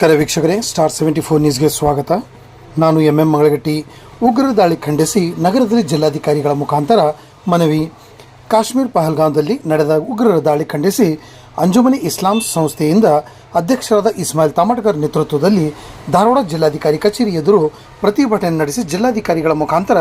ಕರೆ ವೀಕ್ಷಕರೇ, star seventy four ನ್ಯೂಸ್ಗೆ ಸ್ವಾಗತ. ನಾನು ಎಂ ಎಂ ಮಂಗಳಗಟ್ಟಿ. ಉಗ್ರರ ದಾಳಿ ಖಂಡಿಸಿ ನಗರದಲ್ಲಿ ಜಿಲ್ಲಾಧಿಕಾರಿಗಳ ಮುಖಾಂತರ ಮನವಿ. ಕಾಶ್ಮೀರ್ ಪಹಲ್ಗಾಂವ್ದಲ್ಲಿ ನಡೆದ ಉಗ್ರರ ದಾಳಿ ಖಂಡಿಸಿ ಅಂಜುಮನಿ ಇಸ್ಲಾಂ ಸಂಸ್ಥೆಯಿಂದ ಅಧ್ಯಕ್ಷರಾದ ಇಸ್ಮಾಯಿಲ್ ತಾಮಟ್ಕರ್ ನೇತೃತ್ವದಲ್ಲಿ ಧಾರವಾಡ ಜಿಲ್ಲಾಧಿಕಾರಿ ಕಚೇರಿ ಎದುರು ಪ್ರತಿಭಟನೆ ನಡೆಸಿ ಜಿಲ್ಲಾಧಿಕಾರಿಗಳ ಮುಖಾಂತರ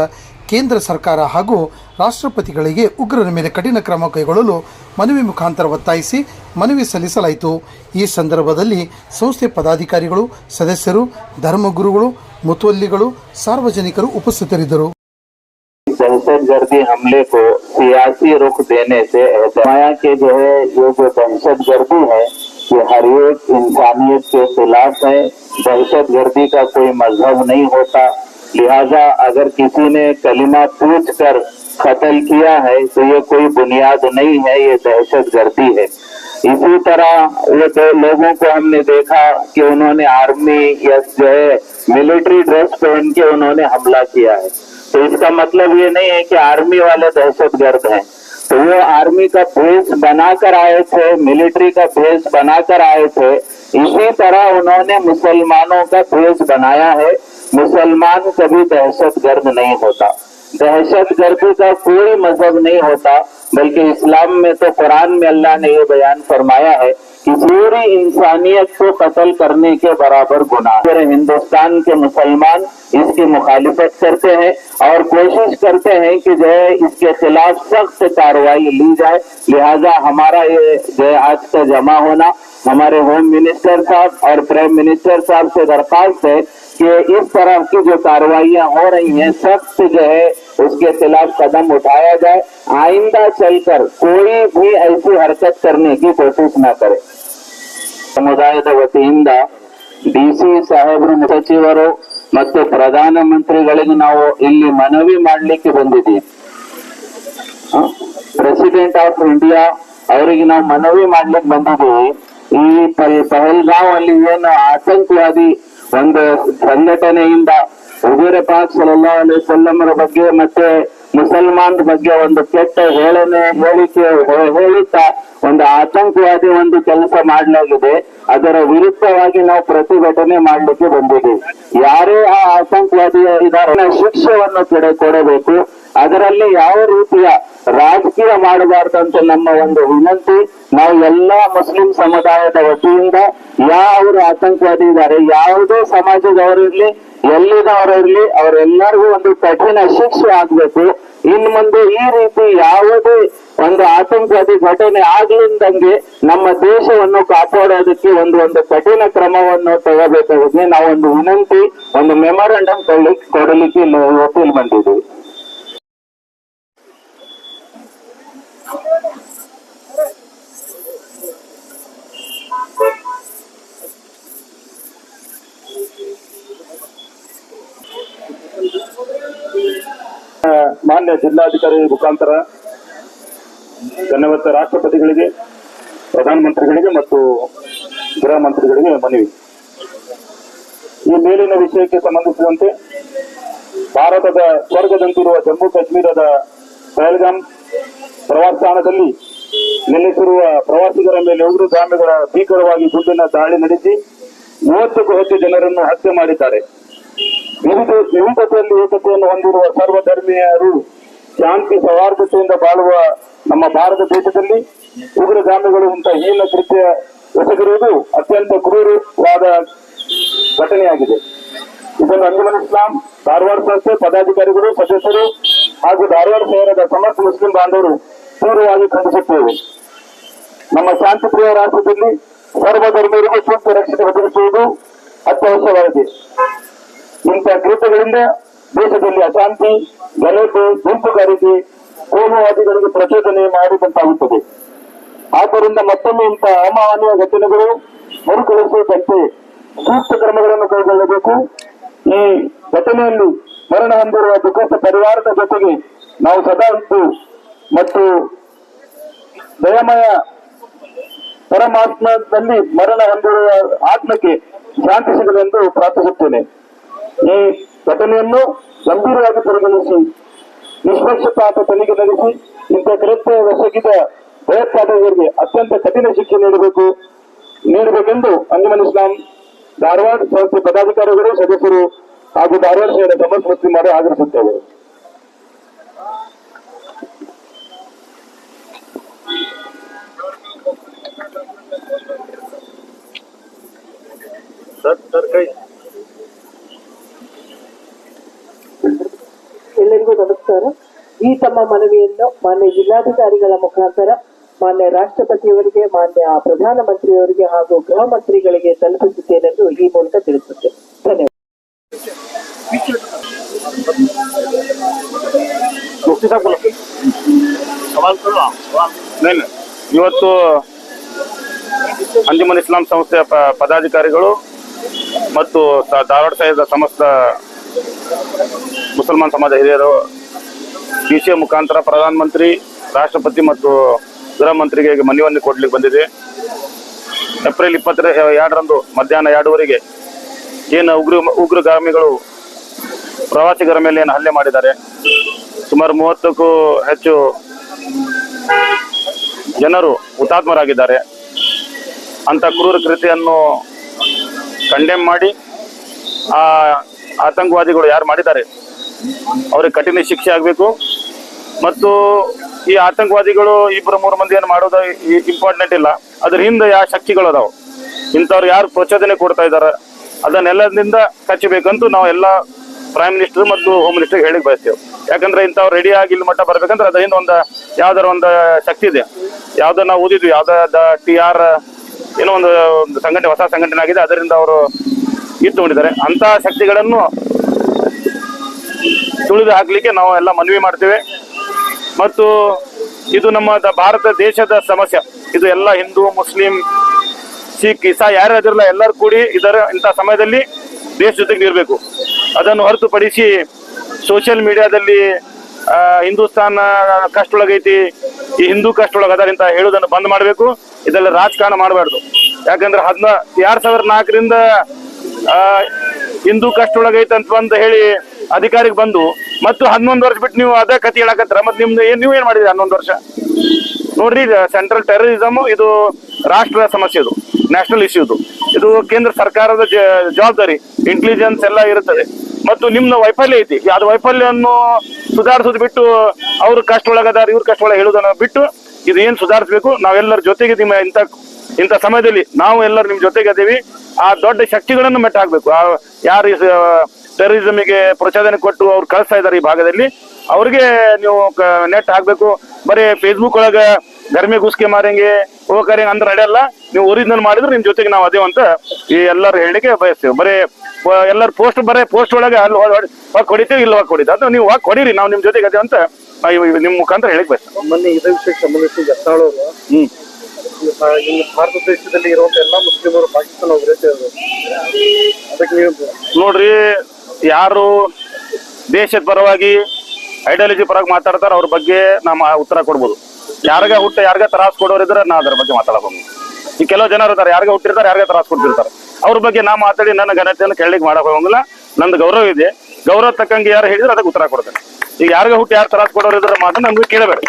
ಕೇಂದ್ರ ಸರ್ಕಾರ ಹಾಗೂ ರಾಷ್ಟ್ರಪತಿಗಳಿಗೆ ಉಗ್ರರ ಮೇಲೆ ಕಠಿಣ ಕ್ರಮ ಕೈಗೊಳ್ಳಲು ಮನವಿ ಮುಖಾಂತರ ಒತ್ತಾಯಿಸಿ ಮನವಿ ಸಲ್ಲಿಸಲಾಯಿತು ಈ ಸಂದರ್ಭದಲ್ಲಿ ಸಂಸ್ಥೆ ಪದಾಧಿಕಾರಿಗಳು ಸದಸ್ಯರು ಧರ್ಮಗುರುಗಳು ಮುತುವಲ್ಲಿಗಳು ಸಾರ್ವಜನಿಕರು ಉಪಸ್ಥಿತರಿದ್ದರು दहशत गर्दी हमले को सियासी रुख देने से माया के जो है ये जो दहशत गर्दी है ये हर एक इंसानियत के खिलाफ है। दहशत गर्दी का कोई मज़हब नहीं होता। लिहाजा अगर किसी ने कलिमा पूछ कर कत्ल किया है तो ये कोई बुनियाद नहीं है, ये दहशत गर्दी है। इसी तरह वो दो लोगों को हमने देखा कि उन्होंने आर्मी या जो है, मिलिट्री ड्रेस पहन के उन्होंने हमला किया है। तो इसका मतलब ये नहीं है कि आर्मी वाले दहशत गर्द हैं। तो वो आर्मी का भेष बनाकर आए थे मिलिट्री का भेष बनाकर आए थे। इसी तरह उन्होंने मुसलमानों का भेष बनाया है। मुसलमान कभी दहशत गर्द नहीं होता। दहशत गर्दी का कोई मज़हब नहीं होता, बल्कि इस्लाम में तो कुरान में अल्लाह ने ये बयान फरमाया है कि पूरी इंसानियत को कत्ल करने के बराबर गुनाह। हिंदुस्तान के मुसलमान इसकी मुखालिफत करते हैं और कोशिश करते हैं कि जो है इसके खिलाफ सख्त कार्रवाई ली जाए। लिहाजा हमारा ये जो है आज का जमा होना हमारे होम मिनिस्टर साहब और प्राइम मिनिस्टर साहब से दरखास्त है कि इस तरह की जो कार्रवाइयाँ हो रही हैं, सख्त जो है उसके खिलाफ कदम उठाया जाए। आइंदा चलकर कोई भी ऐसी हरकत करने की कोशिश न करे। समुदाय वतींदा डी सी साहेब सचिव ಮತ್ತು ಪ್ರಧಾನಮಂತ್ರಿಗಳಿಗೆ ನಾವು ಇಲ್ಲಿ ಮನವಿ ಮಾಡಲಿಕ್ಕೆ ಬಂದಿದ್ದೀವಿ. ಪ್ರೆಸಿಡೆಂಟ್ ಆಫ್ ಇಂಡಿಯಾ ಅವರಿಗೆ ನಾವು ಮನವಿ ಮಾಡ್ಲಿಕ್ಕೆ ಬಂದಿದ್ದೀವಿ. ಈ ಪಹಲ್ಗಾಂವ್ ಅಲ್ಲಿ ಏನು ಆತಂಕವಾದಿ ಒಂದು ಸಂಘಟನೆಯಿಂದ ಉಗುರೆ ಪಾಕ್ ಸಲ್ಲಾ ಅಲಿ ಬಗ್ಗೆ ಮತ್ತೆ ಮುಸಲ್ಮಾನ್ ಬಗ್ಗೆ ಒಂದು ಕೆಟ್ಟ ಹೇಳನೆ, ಹೇಳಿಕೆ ಹೇಳುತ್ತಾ ಒಂದು ಆತಂಕವಾದಿ ಒಂದು ಕೆಲಸ ಮಾಡಲಾಗಿದೆ. ಅದರ ವಿರುದ್ಧವಾಗಿ ನಾವು ಪ್ರತಿಭಟನೆ ಮಾಡಲಿಕ್ಕೆ ಬಂದಿದ್ದೀವಿ. ಯಾರೇ ಆ ಆತಂಕವಾದಿ ಇದನ್ನ ಶಿಕ್ಷೆಯನ್ನು ಕೊಡ ಕೊಡಬೇಕು. ಅದರಲ್ಲಿ ಯಾವ ರೀತಿಯ ರಾಜಕೀಯ ಮಾಡಬಾರ್ದಂತ ನಮ್ಮ ಒಂದು ವಿನಂತಿ. ನಾವು ಎಲ್ಲಾ ಮುಸ್ಲಿಂ ಸಮುದಾಯದ ವತಿಯಿಂದ ಯಾವರು ಆತಂಕವಾದಿ ಇದ್ದಾರೆ, ಯಾವುದೇ ಸಮಾಜದವರಿರ್ಲಿ ಎಲ್ಲಿದವರಿರ್ಲಿ ಅವರೆಲ್ಲರಿಗೂ ಒಂದು ಕಠಿಣ ಶಿಕ್ಷೆ ಆಗ್ಬೇಕು. ಇನ್ ಮುಂದೆ ಈ ರೀತಿ ಯಾವುದೇ ಒಂದು ಆತಂಕವಾದಿ ಘಟನೆ ಆಗ್ಲಿಂದಂಗೆ ನಮ್ಮ ದೇಶವನ್ನು ಕಾಪಾಡೋದಕ್ಕೆ ಒಂದು ಒಂದು ಕಠಿಣ ಕ್ರಮವನ್ನು ತಗೋಬೇಕಾಗುತ್ತೆ. ನಾವು ಒಂದು ವಿನಂತಿ, ಒಂದು ಮೆಮೊರಂಡಮ್ ಕೊಡ್ಲಿಕ್ಕೆ ಕೊಡಲಿಕ್ಕೆ ಇವತ್ತು ಬಂದಿದ್ದೀವಿ ಮಾನ್ಯ ಜಿಲ್ಲಾಧಿಕಾರಿ ಮುಖಾಂತರ ಧನ್ಯವಾದ ರಾಷ್ಟ್ರಪತಿಗಳಿಗೆ, ಪ್ರಧಾನಮಂತ್ರಿಗಳಿಗೆ ಮತ್ತು ಗೃಹ ಮಂತ್ರಿಗಳಿಗೆ ಮನವಿ. ಈ ಮೇಲಿನ ವಿಷಯಕ್ಕೆ ಸಂಬಂಧಿಸಿದಂತೆ ಭಾರತದ ಸ್ವರ್ಗದಂತಿರುವ ಜಮ್ಮು ಕಾಶ್ಮೀರದ ಪಹಲ್ಗಾಮ್ ಪ್ರವಾಸಾಣದಲ್ಲಿ ನೆಲೆಸಿರುವ ಪ್ರವಾಸಿಗರ ಮೇಲೆ ಉಗ್ರಗಾಮಿಗಳ ಭೀಕರವಾಗಿ ಗುಂಡಿನ ದಾಳಿ ನಡೆಸಿ ಮೂವತ್ತಕ್ಕೂ ಹೆಚ್ಚು ಜನರನ್ನು ಹತ್ಯೆ ಮಾಡಿದ್ದಾರೆ. ವಿವಿಧ ವಿವಿಧತೆಯಲ್ಲಿ ಏಕತೆಯನ್ನು ಹೊಂದಿರುವ ಸರ್ವಧರ್ಮೀಯರು ಶಾಂತಿ ಸೌಹಾರ್ದತೆಯಿಂದ ಬಾಳುವ ನಮ್ಮ ಭಾರತ ದೇಶದಲ್ಲಿ ಉಗ್ರಗಾಮಿಗಳು ಅಂತ ಹೀನ ಕೃತ್ಯ ಎಸಗಿರುವುದು ಅತ್ಯಂತ ಕ್ರೂರವಾದ ಘಟನೆಯಾಗಿದೆ. ಇದನ್ನು ಅಂಜುಮನ್ ಇಸ್ಲಾಂ, ಧಾರವಾಡ ಸಂಸ್ಥೆ ಪದಾಧಿಕಾರಿಗಳು, ಸದಸ್ಯರು ಹಾಗೂ ಧಾರವಾಡ ಶಹರದ ಸಮಸ್ತ ಮುಸ್ಲಿಂ ಬಾಂಧವರು ಪೂರ್ವವಾಗಿ ಖಂಡಿಸುತ್ತೇವೆ. ನಮ್ಮ ಶಾಂತಿಪ್ರಿಯ ರಾಷ್ಟ್ರದಲ್ಲಿ ಸರ್ವಧರ್ಮೀಯರಿಗೂ ಸೂಕ್ತ ರಕ್ಷಣೆ ಒದಗಿಸುವುದು ಅತ್ಯವಶ್ಯವಾಗಿದೆ ಇಂಥ ಕೃತ್ಯಗಳಿಂದ ದೇಶದಲ್ಲಿ ಅಶಾಂತಿ, ಗಲಭೆ, ಗುಂಪುಗಾರಿಕೆ ಕೋಮುವಾದಿಗಳಿಗೆ ಪ್ರಚೋದನೆ ಮಾಡಿದಂತಾಗುತ್ತದೆ. ಆದ್ದರಿಂದ ಮತ್ತೊಮ್ಮೆ ಇಂತಹ ಅಮಾನ್ಯ ಘಟನೆಗಳು ಮರುಕಳಿಸುವಂತೆ ಸೂಕ್ತ ಕ್ರಮಗಳನ್ನು ಕೈಗೊಳ್ಳಬೇಕು. ಈ ಘಟನೆಯಲ್ಲಿ ಮರಣ ಹೊಂದಿರುವ ದುಃಖಸ್ಥ ಪರಿವಾರದ ಜೊತೆಗೆ ನಾವು ಸದಾ ಇದ್ದು ಮತ್ತು ದಯಮಯ ಪರಮಾತ್ಮದಲ್ಲಿ ಮರಣ ಹೊಂದಿರುವ ಆತ್ಮಕ್ಕೆ ಶಾಂತಿ ಸಿಗಲೆಂದು ಪ್ರಾರ್ಥಿಸುತ್ತೇನೆ. ಈ ಘಟನೆಯನ್ನು ಗಂಭೀರವಾಗಿ ಪರಿಗಣಿಸಿ ನಿಷ್ಪಕ್ಷಪಾತ ತನಿಖೆ ನಡೆಸಿ ಇಂಥ ಕೃತ್ಯ ಎಸಗಿದ ಭಯೋತ್ಪಾದಕರಿಗೆ ಅತ್ಯಂತ ಕಠಿಣ ಶಿಕ್ಷೆ ನೀಡಬೇಕು, ನೀಡಬೇಕೆಂದು ಅಂಜುಮನ್ ಇಸ್ಲಾಂ ಧಾರವಾಡ ಸಂಸ್ಥೆ ಪದಾಧಿಕಾರಿಗಳು, ಸದಸ್ಯರು ಹಾಗೂ ಧಾರವಾಡ ಶಹರ ಸಮರ್ಥ ಮುಸ್ಲಿಂ ಮಾಡಿ ಸರ್ ಎಲ್ಲರಿಗೂ ನಮಸ್ಕಾರ ಈ ತಮ್ಮ ಮನವಿಯನ್ನು ಮಾನ್ಯ ಜಿಲ್ಲಾಧಿಕಾರಿಗಳ ಮುಖಾಂತರ ಮಾನ್ಯ ರಾಷ್ಟ್ರಪತಿಯವರಿಗೆ, ಮಾನ್ಯ ಪ್ರಧಾನಮಂತ್ರಿಯವರಿಗೆ ಹಾಗೂ ಗೃಹ ಮಂತ್ರಿಗಳಿಗೆ ತಲುಪಿಸುತ್ತೇನೆಂದು ಈ ಮೂಲಕ ತಿಳಿಸುತ್ತೇನೆ. ಧನ್ಯವಾದ. ಇವತ್ತು ಅಂಜುಮನ್ ಇಸ್ಲಾಂ ಸಂಸ್ಥೆಯ ಪದಾಧಿಕಾರಿಗಳು ಮತ್ತು ಧಾರವಾಡ ಸಾಹಿತ್ಯ ಸಮಸ್ತ ಮುಸಲ್ಮಾನ್ ಸಮಾಜ ಹಿರಿಯರು ಡಿಸಿಎ ಮುಖಾಂತರ ಪ್ರಧಾನಮಂತ್ರಿ, ರಾಷ್ಟ್ರಪತಿ ಮತ್ತು ಗೃಹ ಮಂತ್ರಿಗೆ ಮನವಿಯನ್ನು ಕೊಡ್ಲಿಕ್ಕೆ ಬಂದಿದೆ. ಏಪ್ರಿಲ್ ಇಪ್ಪತ್ತರ ಎರಡರಂದು ಮಧ್ಯಾಹ್ನ ಎರಡೂವರೆಗೆ ಏನು ಉಗ್ರ, ಉಗ್ರಗಾಮಿಗಳು ಪ್ರವಾಸಿಗರ ಮೇಲೆ ಏನು ಹಲ್ಲೆ ಮಾಡಿದ್ದಾರೆ. ಸುಮಾರು ಮೂವತ್ತಕ್ಕೂ ಹೆಚ್ಚು ಜನರು ಹುತಾತ್ಮರಾಗಿದ್ದಾರೆ. ಅಂತ ಕ್ರೂರ ಕೃತಿಯನ್ನು ಕಂಡೆಮ್ ಮಾಡಿ, ಆ ಆತಂಕವಾದಿಗಳು ಯಾರು ಮಾಡಿದ್ದಾರೆ? ಅವ್ರಿಗೆ ಕಠಿಣ ಶಿಕ್ಷೆ ಆಗಬೇಕು. ಮತ್ತು ಈ ಆತಂಕವಾದಿಗಳು ಇಬ್ಬರು ಮೂರು ಮಂದಿ ಏನು ಮಾಡೋದು ಇಂಪಾರ್ಟೆಂಟ್ ಇಲ್ಲ. ಅದ್ರ ಹಿಂದೆ ಯಾವ ಶಕ್ತಿಗಳು ಅದಾವ? ಇಂಥವ್ರು ಯಾರು ಪ್ರಚೋದನೆ ಕೊಡ್ತಾ ಇದ್ದಾರೆ? ಅದನ್ನೆಲ್ಲದಿಂದ ಕಚ್ಚಬೇಕಂತೂ ನಾವು ಎಲ್ಲ ಪ್ರೈಮ್ ಮಿನಿಸ್ಟರ್ ಮತ್ತು ಹೋಮ್ ಮಿನಿಸ್ಟರ್ ಹೇಳಿಕ್ ಬಯಸ್ತೇವೆ. ಯಾಕಂದ್ರೆ ಇಂಥವ್ರು ರೆಡಿ ಆಗಿ ಇಲ್ಲಿ ಮಟ್ಟ ಬರ್ಬೇಕಂದ್ರೆ ಅದರಿಂದ ಒಂದು ಯಾವ್ದಾರ ಒಂದು ಶಕ್ತಿ ಇದೆ. ಯಾವ್ದೋ ನಾವು ಓದಿದ್ವಿ, ಯಾವ್ದಾದ ಟಿ ಆರ್ ಏನೋ ಒಂದು ಸಂಘಟನೆ, ಹೊಸ ಸಂಘಟನೆ ಆಗಿದೆ. ಅದರಿಂದ ಅವರು ಇಟ್ಕೊಂಡಿದ್ದಾರೆ ಅಂತಹ ಶಕ್ತಿಗಳನ್ನು ತುಳಿದು ಹಾಕ್ಲಿಕ್ಕೆ ನಾವು ಎಲ್ಲ ಮನವಿ ಮಾಡ್ತೇವೆ. ಮತ್ತು ಇದು ನಮ್ಮ ಭಾರತ ದೇಶದ ಸಮಸ್ಯೆ. ಇದು ಎಲ್ಲ ಹಿಂದೂ, ಮುಸ್ಲಿಂ, ಸಿಖ್ ಇಸಾ ಯಾರು ಅದಿರಲ್ಲ ಎಲ್ಲರೂ ಕೂಡಿ ಇದರ ಇಂಥ ಸಮಯದಲ್ಲಿ ದೇಶ ಜೊತೆಗೆ ಇರಬೇಕು ಅದನ್ನು ಹೊರತುಪಡಿಸಿ ಸೋಷಿಯಲ್ ಮೀಡಿಯಾದಲ್ಲಿ ಹಿಂದೂಸ್ತಾನ ಕಷ್ಟೊಳಗೈತಿ, ಈ ಹಿಂದೂ ಕಷ್ಟೊಳಗ ಅದರ ಅಂತ ಹೇಳುವುದನ್ನು ಬಂದ್ ಮಾಡಬೇಕು. ಇದೆಲ್ಲ ರಾಜಕಾರಣ ಮಾಡಬಾರ್ದು. ಯಾಕಂದ್ರೆ ಹದಿನ, ಎರಡ್ ಸಾವಿರದ ನಾಲ್ಕರಿಂದ ಹಿಂದೂ ಕಷ್ಟೊಳಗೈತೆ ಅಂತ ಬಂದು ಹೇಳಿ ಅಧಿಕಾರಿಗೆ ಬಂದು, ಮತ್ತು ಹನ್ನೊಂದು ವರ್ಷ ಬಿಟ್ಟು ನೀವು ಅದೇ ಕತೆ ಹೇಳಕತ್ರ ಮತ್ತೆ ನಿಮ್ದು ಏನ್ ನೀವು ಏನು ಮಾಡಿದ್ರಿ ಹನ್ನೊಂದು ವರ್ಷ? ನೋಡ್ರಿ ಸೆಂಟ್ರಲ್ ಟೆರರಿಸಮ್ ಇದು ರಾಷ್ಟ್ರದ ಸಮಸ್ಯೆ ಇದು ನ್ಯಾಷನಲ್ ಇಶ್ಯೂ ಇದು. ಇದು ಕೇಂದ್ರ ಸರ್ಕಾರದ ಜವಾಬ್ದಾರಿ ಇಂಟೆಲಿಜೆನ್ಸ್ ಎಲ್ಲ ಇರುತ್ತದೆ. ಮತ್ತು ನಿಮ್ದು ವೈಫಲ್ಯ ಐತಿ. ಅದು ವೈಫಲ್ಯವನ್ನು ಸುಧಾರಿಸೋದು ಬಿಟ್ಟು ಅವ್ರ ಕಷ್ಟ ಒಳಗದಾರ ಇವ್ರ ಕಷ್ಟ ಒಳಗೆ ಹೇಳುದನ್ನ ಬಿಟ್ಟು ಇದು ಏನ್ ಸುಧಾರಿಸಬೇಕು? ನಾವೆಲ್ಲರ ಜೊತೆಗೆ ನಿಮ್ಮ ಇಂಥ ಇಂಥ ಸಮಯದಲ್ಲಿ ನಾವು ಎಲ್ಲರೂ ನಿಮ್ ಜೊತೆಗೆ ಅದೀವಿ ಆ ದೊಡ್ಡ ಶಕ್ತಿಗಳನ್ನು ಮೆಟ್ಟ ಹಾಕ್ಬೇಕು. ಆ ಯಾರು ಟೆರರಿಸಮಿಗೆ ಪ್ರಚೋದನೆ ಕೊಟ್ಟು ಅವ್ರು ಕಳಿಸ್ತಾ ಇದ್ದಾರೆ ಈ ಭಾಗದಲ್ಲಿ ಅವ್ರಿಗೆ ನೀವು ನೆಟ್ ಹಾಕ್ಬೇಕು. ಬರೀ ಫೇಸ್ಬುಕ್ ಒಳಗೆ ಗರ್ಮೆ ಗುಸ್ಕೆ ಮಾರಂಗೆ ಹೋಗಿ ಅಂದ್ರೆ ನಡೆಯಲ್ಲ ನೀವು ಒರಿಜಿನಲ್ ಮಾಡಿದ್ರೆ ನಿಮ್ ಜೊತೆಗೆ ನಾವು ಅದೇ ಅಂತ ಈ ಎಲ್ಲರೂ ಹೇಳಿಕೆ ಬಯಸ್ತೇವೆ. ಬರೀ ಎಲ್ಲರೂ ಪೋಸ್ಟ್ ಬರೇ ಪೋಸ್ಟ್ ಒಳಗೆ ಅಲ್ಲಿ ಹೋಗಿ ಹೊಡಿತೀವಿ ಇಲ್ಲಿ ಹೋಗಿ ಹೊಡಿತೀವಿ. ಅದು ನೀವು ಹೋಗಿ ಹೊಡೀರಿ ನಾವು ನಿಮ್ ಜೊತೆಗೆ ಅದೇ ಅಂತ ನಿಮ್ಮ ಮುಖಾಂತರ ಹೇಳಿಕ್ ಬಯಸ್ತೇವೆ. ಮೊನ್ನೆ ಇದೇ ವಿಷಯಕ್ಕೆ ಸಂಬಂಧಿಸಿ ಹ್ಮ್. ಭಾರತ ದೇಶದಲ್ಲಿ ಇರುವಂತ ಎಲ್ಲಾ ಮುಸ್ಲಿಮರು ಪಾಕಿಸ್ತಾನ ಅದಕ್ಕೆ ನೀವು ನೋಡ್ರಿ, ಯಾರು ದೇಶದ ಪರವಾಗಿ ಐಡಿಯಾಲಜಿ ಪರವಾಗಿ ಮಾತಾಡ್ತಾರ ಅವ್ರ ಬಗ್ಗೆ ನಮ್ಮ ಉತ್ತರ ಕೊಡ್ಬೋದು. ಯಾರಿಗ ಹುಟ್ಟ, ಯಾರಿಗ ತ್ರಾಸ್ ಕೊಡೋರಿದ್ರೆ ನಾ ಅದ್ರ ಬಗ್ಗೆ ಮಾತಾಡಬಹುದು ಈ ಕೆಲವು ಜನ ಇರ್ತಾರೆ ಯಾರಿಗ ಹುಟ್ಟಿರ್ತಾರೆ, ಯಾರಿಗ ತ್ರಾಸ್ ಕೊಡ್ತಿರ್ತಾರೆ. ಅವ್ರ ಬಗ್ಗೆ ನಾ ಮಾತಾಡಿ ನನ್ನ ಘನತೆಯನ್ನು ಕೇಳಲಿಕ್ಕೆ ಮಾಡಕ್ ಹೋಗಂಗಿಲ್ಲ. ನಂದು ಗೌರವ ಇದೆ. ಗೌರವ ತಕ್ಕಂಗೆ ಯಾರು ಹೇಳಿದ್ರೆ ಅದಕ್ಕೆ ಉತ್ತರ ಕೊಡ್ತೇನೆ. ಈಗ ಯಾರಿಗ ಹುಟ್ಟಿ, ಯಾರು ತ್ರಾಸ್ ಕೊಡೋರಿದ್ರೆ ಮಾತ್ರ ನಮ್ಗೆ ಕೇಳಬೇಡ